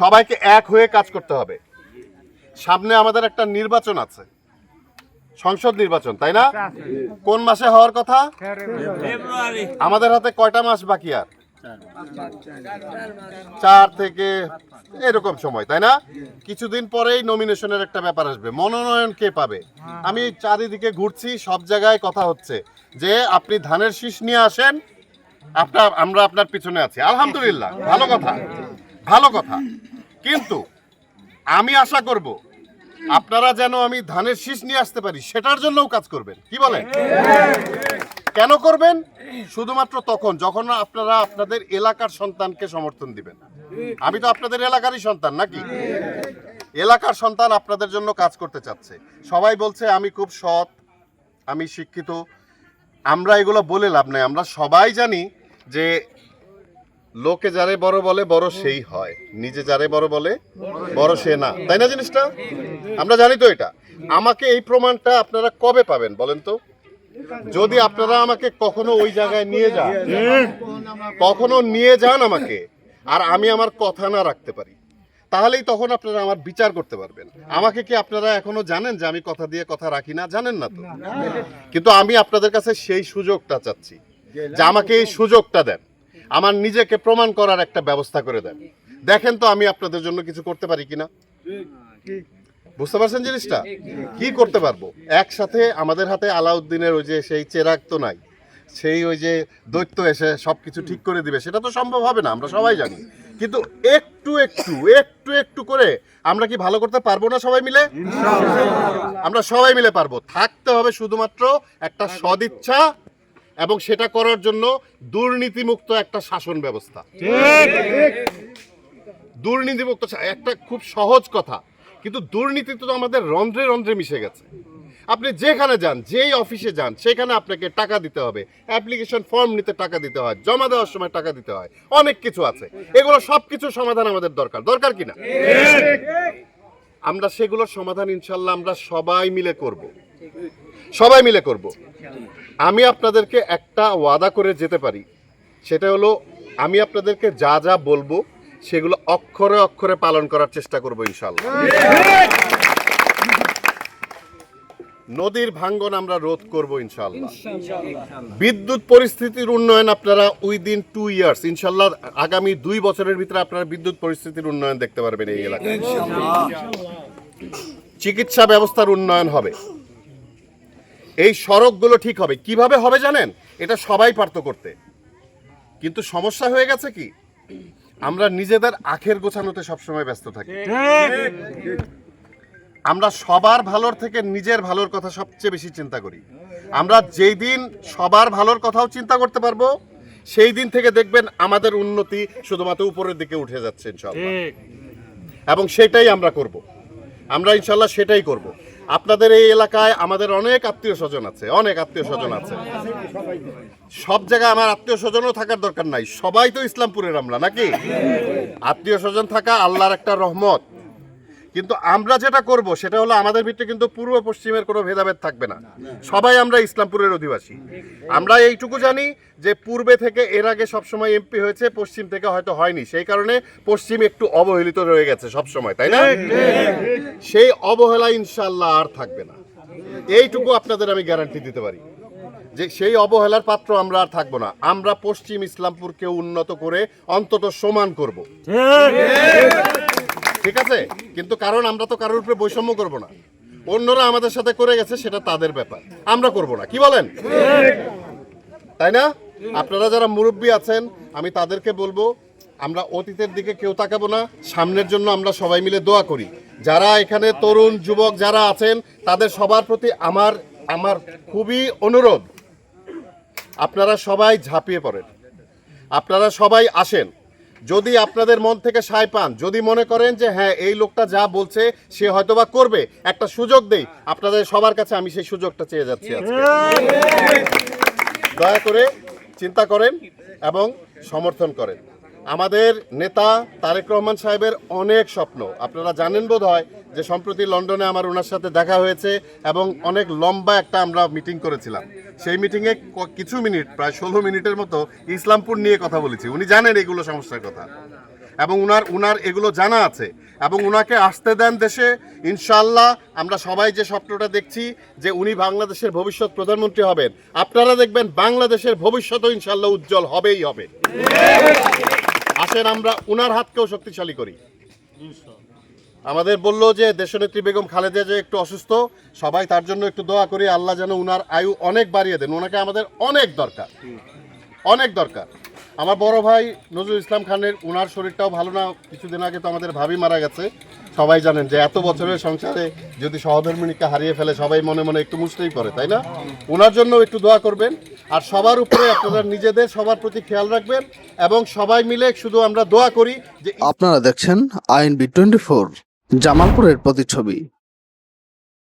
সবাইকে এক হয়ে কাজ করতে হবে। সামনে আমাদের একটা নির্বাচন আছে। সংসদ নির্বাচন তাই না? কোন মাসে হওয়ার কথা? আমাদের হাতে কয়টা মাস বাকি আর? চার থেকে এরকম সময় তাই না? কিছুদিন পরেই নমিনেশনের একটা ব্যাপার আসবে। মনোনয়ন কে পাবে? আমি চারিদিকে ঘুরছি সব জায়গায় কথা হচ্ছে যে আপনি ধানের শীষ নিয়ে আসেন আপনার আমরা আপনার পিছনে আছি। আলহামদুলিল্লাহ ভালো কথা। ভালো কথা। কিন্তু আমি আশা করব, আপনারা যেন আমি ধানের শীষ নিয়ে আসতে পারি, সেটার জন্যও কাজ করবেন। কি বলেন? কেন করবেন? শুধুমাত্র তখন, যখন আপনারা আপনাদের এলাকার সন্তানকে সমর্থন দিবেন। আমি তো আপনাদের এলাকারই সন্তান নাকি? এলাকার সন্তান আপনাদের জন্য কাজ করতে চাচ্ছে। সবাই বলছে, আমি খুব সৎ, আমি শিক্ষিত। আমরা এগুলো বলে লাভ নাই। আমরা সবাই জানি যে লোকে যারে বড় বলে বড় সেই হয়। নিজে যারে বড় বলে বড় সে না। তাই না জিনিসটা? আমরা জানি তো এটা। আমাকে এই প্রমাণটা আপনারা কবে পাবেন বলেন তো? যদি আপনারা আমাকে কখনো ওই জায়গায় নিয়ে যান কখনো নিয়ে যান আমাকে আর আমি আমার কথা না রাখতে পারি তাহলেই তখন আপনারা আমার বিচার করতে পারবেন। আমাকে কি আপনারা এখনও জানেন যে আমি কথা দিয়ে কথা রাখি না? জানেন না তো? কিন্তু আমি আপনাদের কাছে সেই সুযোগটা চাচ্ছি যে আমাকে এই সুযোগটা দেন। আমার নিজেকে প্রমাণ করার একটা ব্যবস্থা করে দেন। দেখেন তো আমি আপনাদের জন্য কিছু করতে পারি কিনা? বুঝতে পারছেন জিনিসটা? কি করতে পারব? একসাথে আমাদের হাতে আলাউদ্দিনের ওই যে সেই চেরাগ তো নাই সেই ওই যে দৈত্য এসে সবকিছু ঠিক করে দিবে সেটা তো সম্ভব হবে না আমরা সবাই জানি। কিন্তু একটু একটু একটু একটু করে আমরা কি ভালো করতে পারব না সবাই মিলে? আমরা সবাই মিলে পারব। থাকতে হবে শুধুমাত্র একটা সদিচ্ছা এবং সেটা করার জন্য দুর্নীতিমুক্ত একটা শাসন ব্যবস্থা। দুর্নীতিমুক্ত একটা খুব সহজ কথা কিন্তু দুর্নীতি তো আমাদের রন্ধ্রে রন্ধ্রে মিশে গেছে। আপনি যেখানে যান যেই অফিসে যান সেখানে আপনাকে টাকা দিতে হবে। অ্যাপ্লিকেশন ফর্ম নিতে টাকা দিতে হয় জমা দেওয়ার সময় টাকা দিতে হয় অনেক কিছু আছে। এগুলো সব কিছু সমাধান আমাদের দরকার। দরকার কিনা আমরা সেগুলোর সমাধান ইনশাল্লাহ আমরা সবাই মিলে করব। সবাই মিলে করব। আমি আপনাদেরকে একটা ওয়াদা করে যেতে পারি। সেটা হলো আমি আপনাদেরকে যা যা বলব সেগুলো অক্ষরে অক্ষরে পালন করার চেষ্টা করব ইনশাল্লাহ নদীর ভাঙ্গন আমরা রোধ করব ইনশাল্লাহ বিদ্যুৎ পরিস্থিতির উন্নয়ন আপনারা উইদিন টু ইয়ার্স ইনশাল্লাহ আগামী দুই বছরের ভিতরে আপনারা বিদ্যুৎ পরিস্থিতির উন্নয়ন দেখতে পারবেন এই এলাকায়। চিকিৎসা ব্যবস্থার উন্নয়ন হবে। এই সড়কগুলো ঠিক হবে। কীভাবে হবে জানেন? এটা সবাই পারত করতে। কিন্তু সমস্যা হয়ে গেছে কি? আমরা নিজেদের আখের গোছানোতে সবসময় ব্যস্ত থাকি। আমরা সবার ভালোর থেকে নিজের ভালোর কথা সবচেয়ে বেশি চিন্তা করি। আমরা যেই দিন সবার ভালোর কথাও চিন্তা করতে পারব সেই দিন থেকে দেখবেন আমাদের উন্নতি শুধুমাত্র উপরের দিকে উঠে যাচ্ছে ইনশাল্লাহ এবং সেটাই আমরা করব। আমরা ইনশাল্লাহ সেটাই করব। আপনাদের এই এলাকায় আমাদের অনেক আত্মীয় স্বজন আছে, অনেক আত্মীয় স্বজন আছে। সব জায়গায় আমার আত্মীয় স্বজনও থাকার দরকার নাই। সবাই তো ইসলামপুরের আমরা, নাকি? আত্মীয় স্বজন থাকা আল্লাহর একটা রহমত। কিন্তু আমরা যেটা করব সেটা হলো আমাদের ভিতরে কিন্তু পূর্ব পশ্চিমের কোনো ভেদাভেদ থাকবে না। সবাই আমরা ইসলামপুরের অধিবাসী। আমরা এইটুকু জানি যে পূর্বে থেকে এর আগে সবসময় এমপি হয়েছে পশ্চিম থেকে হয়তো হয়নি। সেই কারণে পশ্চিম একটু অবহেলিত রয়ে গেছে সবসময় তাই না? সেই অবহেলা ইনশাল্লাহ আর থাকবে না। এইটুকু আপনাদের আমি গ্যারান্টি দিতে পারি যে সেই অবহেলার পাত্র আমরা আর থাকব না। আমরা পশ্চিম ইসলামপুরকে উন্নত করে অন্তত সমান করব। ঠিক আছে? কিন্তু কারণ আমরা তো কারোর উপরে বৈষম্য করব না। অন্যরা আমাদের সাথে করে গেছে, সেটা তাদের ব্যাপার। আমরা করব না, কি বলেন? তাই না? আপনারা যারা মুরব্বী আছেন, আমি তাদেরকে বলব, আমরা অতীতের দিকে কেউ তাকাবো না, সামনের জন্য আমরা সবাই মিলে দোয়া করি। যারা এখানে তরুণ, যুবক যারা আছেন, তাদের সবার প্রতি আমার আমার খুবই অনুরোধ। আপনারা সবাই ঝাঁপিয়ে পড়েন। আপনারা সবাই আসেন। যদি আপনাদের মন থেকে সায় পান যদি মনে করেন যে হ্যাঁ এই লোকটা যা বলছে সে হয়তো বা করবে একটা সুযোগ দেই। আপনাদের সবার কাছে আমি সেই সুযোগটা চেয়ে যাচ্ছি দয়া করে চিন্তা করেন এবং সমর্থন করেন। আমাদের নেতা তারেক রহমান সাহেবের অনেক স্বপ্ন। আপনারা জানেন বোধ হয় যে সম্প্রতি লন্ডনে আমার ওনার সাথে দেখা হয়েছে এবং অনেক লম্বা একটা আমরা মিটিং করেছিলাম। সেই মিটিংয়ে কিছু মিনিট, প্রায় ষোলো মিনিটের মতো ইসলামপুর নিয়ে কথা বলেছি। উনি জানেন এগুলো সমস্যার কথা। এবং উনার উনার এগুলো জানা আছে। এবং উনাকে আসতে দেন দেশে ইনশাল্লাহ আমরা সবাই যে স্বপ্নটা দেখছি যে উনি বাংলাদেশের ভবিষ্যৎ প্রধানমন্ত্রী হবেন, আপনারা দেখবেন বাংলাদেশের ভবিষ্যৎও ইনশাল্লাহ উজ্জ্বল হবেই হবে। আসেন আমরা উনার হাতকেও শক্তিশালী করি। আমাদের বলল যে, দেশনেত্রী বেগম খালেদা যে একটু অসুস্থ, সবাই তার জন্য একটু দোয়া করি, আল্লাহ যেন উনার আয়ু অনেক বাড়িয়ে দেন। ওনাকে আমাদের অনেক দরকার। অনেক দরকার। আমার বড় ভাই নজরুল ইসলাম খানের ওনার শরীরটাও ভালো না, কিছুদিন আগে তো আমাদের ভাবি মারা গেছে। সবাই জানেন যে এত বছরের সংসারে যদি সহধর্মিনীকে হারিয়ে ফেলে, সবাই মনে মনে একটু মুশতেই করে তাই না? ওনার জন্য একটু দোয়া করবেন, আর সবার উপরে আপনারা নিজেদের, সবার প্রতি খেয়াল রাখবেন, এবং সবাই মিলে শুধু আমরা দোয়া করি যে আপনারা দেখছেন আইএনবি টোয়েন্টি ফোর, জামালপুরের প্রতিচ্ছবি।